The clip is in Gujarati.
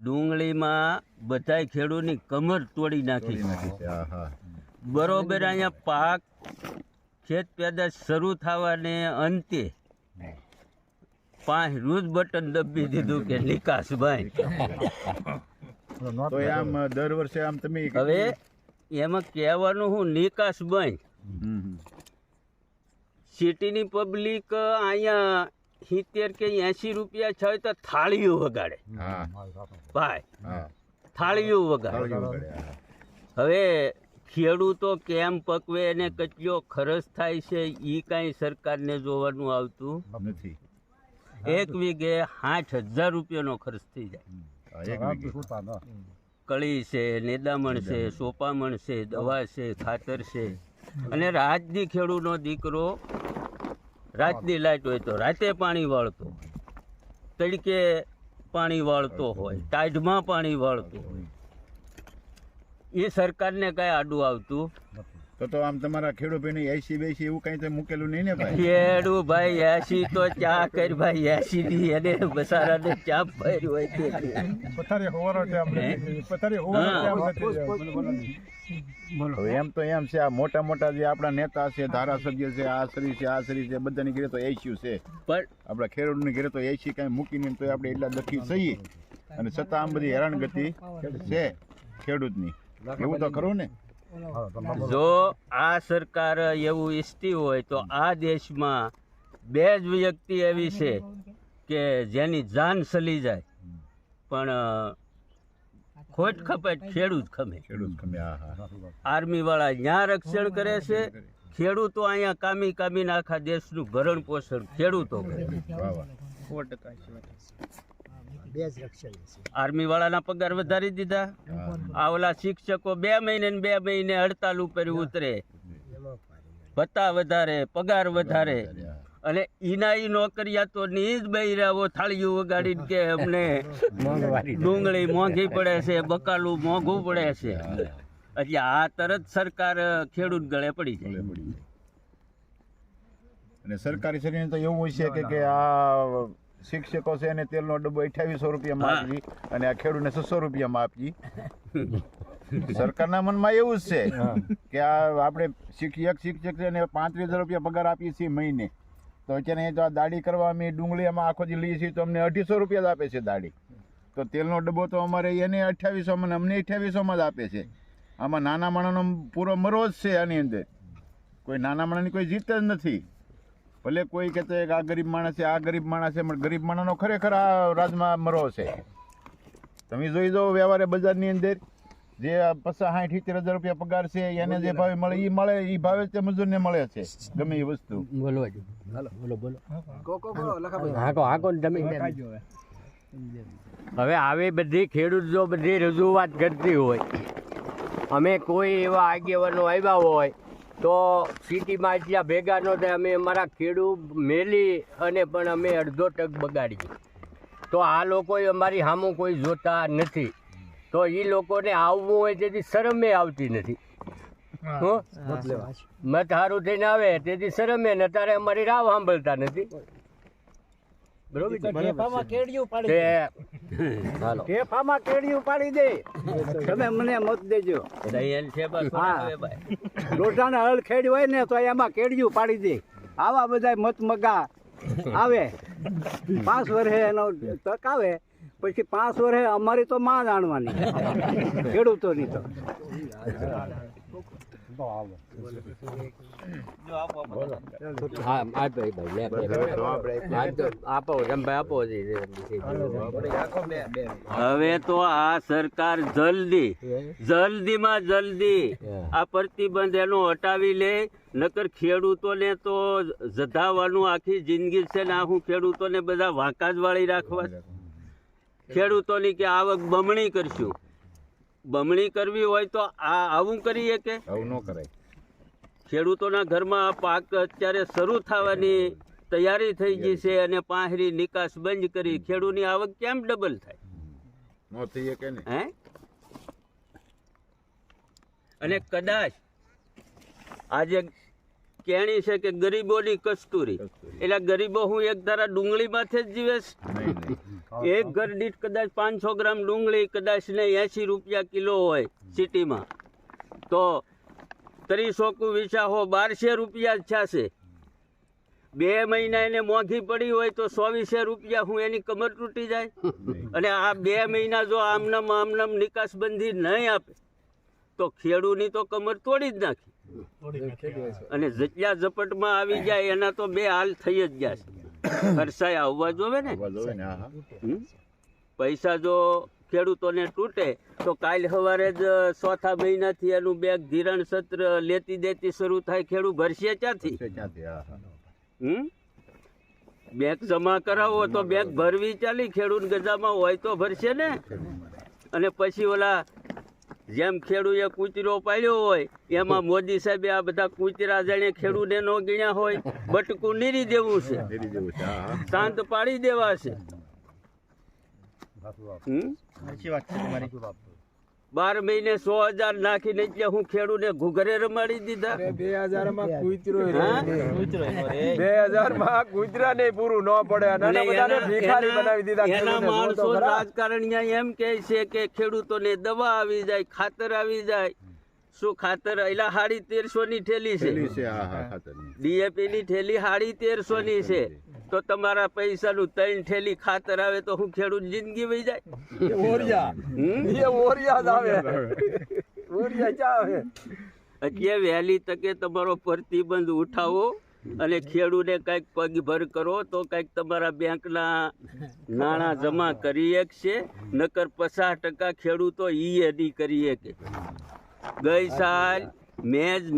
ડુંગળીમાં બધાય ખેડૂતની કમર તોડી નાખી. બરોબર અહીંયા પાક ખેત પેદાશ શરૂ થવાને અંતે પાંચ રોજ બટન દબી દીધું કે નિકાસ ભાઈ તો એ આમ દર વર્ષે આમ તમે હવે એમાં કહેવાનું હું નિકાસ બંધ હમ, હમ. સિટીની પબ્લિક અહીંયા સિત્તેર કે એસી રૂપિયા છે તો થાળીઓ વગાડે. હા. ભાઈ થાળીઓ વગાડે. થાળીઓ વગાડે, હા. હવે ખેડૂતો કેમ પકવે અને કેટલો ખર્ચ થાય છે એ કાંઈ સરકારને જોવાનું આવતું નથી. એક વીઘે આઠ હજાર રૂપિયાનો ખર્ચ થઈ જાય. કળી છે નેદામણ છે સોપામણ છે દવા છે ખાતર છે. અને રાજની ખેડૂતનો દીકરો રાતની લાઈટ હોય તો રાતે પાણી વાળતો તડકે પાણી વાળતો હોય ટાઢમાં પાણી વાળતો હોય. એ સરકારને કાંઈ આડું આવતું તો તો આમ તમારા ખેડૂત ભાઈને એસી બેસી એવું કઈ તો મૂકેલું નહીં ને ભાઈ? ખેડૂ ભાઈ એસી તો ચા કરી ભાઈ એસી ની એને બસારાને ચા ભરી હોય તે પથારી હોવારો છે આપણે. પથારી હોવારો ટાઈમ એમ તો એમ છે આ મોટા મોટા જે આપણા નેતા છે ધારાસભ્ય છે આ શ્રી છે આ શ્રી છે બધાની ઘરે તો એસી છે. પણ આપણા ખેડૂતની ઘરે તો એસી કાંઈ મૂકીને તો આપણે એટલા દખી સહી અને છતાં આમ બધી હેરાનગતિ છે ખેડૂતની. એવું તો ખરું ને? જો આ સરકાર એવું ઈચ્છતી હોય તો આ દેશમાં બે જ વ્યક્તિ એવી છે કે જેની જાન સલી જાય. પણ ખોટ ખપે ખેડૂત ખમે. આર્મી વાળા ત્યાં રક્ષણ કરે છે ખેડૂતો અહીંયા કામી કામીને આખા દેશનું ભરણ પોષણ ખેડૂતો કરે. વાહ આર્મી વાળાના પગાર વધારી દીધા. આ ઓલા શિક્ષકો બે મહિને બે મહિને હડતાલ ઉપર ઉતરે. ભત્તા વધારે પગાર વધારે. અને ઈના ઈ નોકરિયાતો ની જ બૈરાઓ થાળીઓ વગાડીને કે અમને ડુંગળી મોંઘી પડે છે બકાલું મોંઘું પડે છે. એટલે આ તરત સરકાર ખેડૂત ગળે પડી જાય. અને સરકારી શરીર તો એવું હોય છે કે કે આ શિક્ષકો છે એને તેલનો ડબ્બો અઠ્યાવીસો રૂપિયામાં આપજી અને આ ખેડૂતને છસો રૂપિયામાં આપી. સરકારના મનમાં એવું જ છે કે આ આપણે શિક્ષક શિક્ષક છે એને પાંત્રીસ હજાર રૂપિયા પગાર આપીએ છીએ મહિને. તો અત્યારે જો આ દાડી કરવા અમે ડુંગળીમાં આખો જે લઈએ છીએ તો અમને અઢીસો રૂપિયા જ આપે છે દાડી. તો તેલનો ડબ્બો તો અમારે એને અઠ્યાવીસોમાં મને અમને અઠ્યાવીસોમાં જ આપે છે. આમાં નાના માણસનો પૂરો મરો જ છે આની અંદર. કોઈ નાના માણસની કોઈ જીત જ નથી. ભલે કોઈ કહેતો આ ગરીબ માણસ છે આ ગરીબ માણસ છે પણ ગરીબ માણસનો ખરેખર આ રાજમાં મરો છે. તમે જોઈ દો વ્યવહારે બજારની અંદર જે પચાસ સાઠ સિત્તેર હજાર રૂપિયા પગાર છે એને જે ભાવે મળે એ મળે એ ભાવે જ તે મજૂરને મળે છે ગમે એ વસ્તુ. હાકો હાકો તમે હવે. આવી બધી ખેડૂત જો બધી રજૂઆત કરતી હોય. અમે કોઈ એવા આગેવાનો આવ્યા હોય તો સિટીમાં એટલા ભેગા ન થાય અમે અમારા ખેડૂત મેલી અને પણ અમે અડધો ટક બગાડીએ. તો આ લોકો અમારી સામું કોઈ જોતા નથી. તો એ લોકોને આવવું હોય તેથી શરમે આવતી નથી. હો? મત સારું થઈને આવે તેથી શરમે ને તારે અમારી રાવ સાંભળતા નથી. બરોબર છે? તે હાલો. ટેફામાં કેડિયું પાડી દે. તમે મને મત દેજો. દયાલ છે બસ હા. ભાઈ. હળ ખેડ હોય ને તો એમાં કેડિયું પાડી દે. આવા બધા મત મગા આવે. પાંચ વર્ષે એનો તક આવે. પછી પાંચ વર્ષે અમારી તો માં જાણવાની ખેડૂતોની તો. હવે તો આ સરકાર જલ્દી, જલ્દીમાં જલ્દી આ પ્રતિબંધ એનો હટાવી લે, નકર ખેડૂતોને તો જધાવાનું આખી જિંદગી છે ને આ હું ખેડૂતોને બધા વાંકા જ વાળી રાખવા. ખેડૂતોની કે આવક બમણી કરશું. બમણી કરવી હોય તો આ આવું કરીએ કે? આવું ન કરાય. ખેડૂતોના ઘરમાં પાક અત્યારે શરૂ થવાની તૈયારી થઈ ગઈ છે અને પાંહરી નિકાસ બંધ કરી ખેડૂતની આવક કેમ ડબલ થાય? ન થઈએ કે ને હે? અને કદાચ આજે કેણી છે કે ગરીબોની કસ્તુરી. એટલે ગરીબો હું એક ધારા ડુંગળી માથે જ જીવે છે. એક ઘર દીઠ કદાચ પાંચસો ગ્રામ ડુંગળી કદાચ ને એંસી રૂપિયા કિલો હોય સિટીમાં. તો ત્રીસો વિસાહો બારસે રૂપિયા જ થશે. બે મહિના એને મોંઘી પડી હોય તો ચોવીસે રૂપિયા હું એની કમર તૂટી જાય? અને આ બે મહિના જો આમનામ આમનામ નિકાસબંધી નહીં આપે તો ખેડૂની તો કમર તોડી જ નાખી. અને જેટલા ઝપટમાં આવી જાય એના તો બે હાલ થઈ જ ગયા છે. ખર્ચાય આવવા જોવે ને? પૈસા જો ખેડૂતોને તૂટે તો કાલ સવારે જ ચોથા મહિનાથી એનું બેગ ધિરાણ સત્ર લેતી દેતી શરૂ થાય ખેડૂત ભરશે ક્યાંથી? હમ? બેગ જમા કરાવો તો બેગ ભરવી ચાલી ખેડૂત ગજામાં હોય તો ભરશે ને. અને પછી ઓલા જેમ ખેડૂએ કૂતરો પાડ્યો હોય એમાં મોદી સાહેબે આ બધા કૂતરા જાણે ખેડૂને નો ગીણ્યા હોય બટકું નીરી દેવું છે. શાંત પાડી દેવા છે હા હા. શાંત પાડી દેવા છે. હમ? બાર મહિને સો હજાર નાખીને એટલે હું ખેડૂને ઘુઘરે રમાડી દીધા. બે હજારમાં કૂતરો બે હજારમાં કૂતરા ને પૂરું ન પડે. અને અને બધાને ભિખારી બનાવી દીધા એના માણસો રાજકારણીયા એમ કે છે કે ખેડૂતોને દવા આવી જાય ખાતર આવી જાય. શું ખાતર? એલા હાડી તેરસો ની ઠેલી થેલી છે ડીએપી ની ઠેલી હાડી તેરસો ની છે. તો તમારા પૈસાનું ત્રણ ઠેલી ખાતર આવે તો હું ખેડૂત જિંદગી વહી જાય? ઓરિયા. એ ઓરિયા જ આવે. ઓરિયા ક્યાં આવે. એટલે વહેલી તકે તમારો પ્રતિબંધ ઉઠાવો અને ખેડૂને કંઈક પગભર કરો તો કંઈક તમારા બેંકના નાણાં જમા કરી શકશે નકર પચાસ ટકા ખેડૂતો ઈ નહીં કરી શકે. ગઈ સાલ મેં જ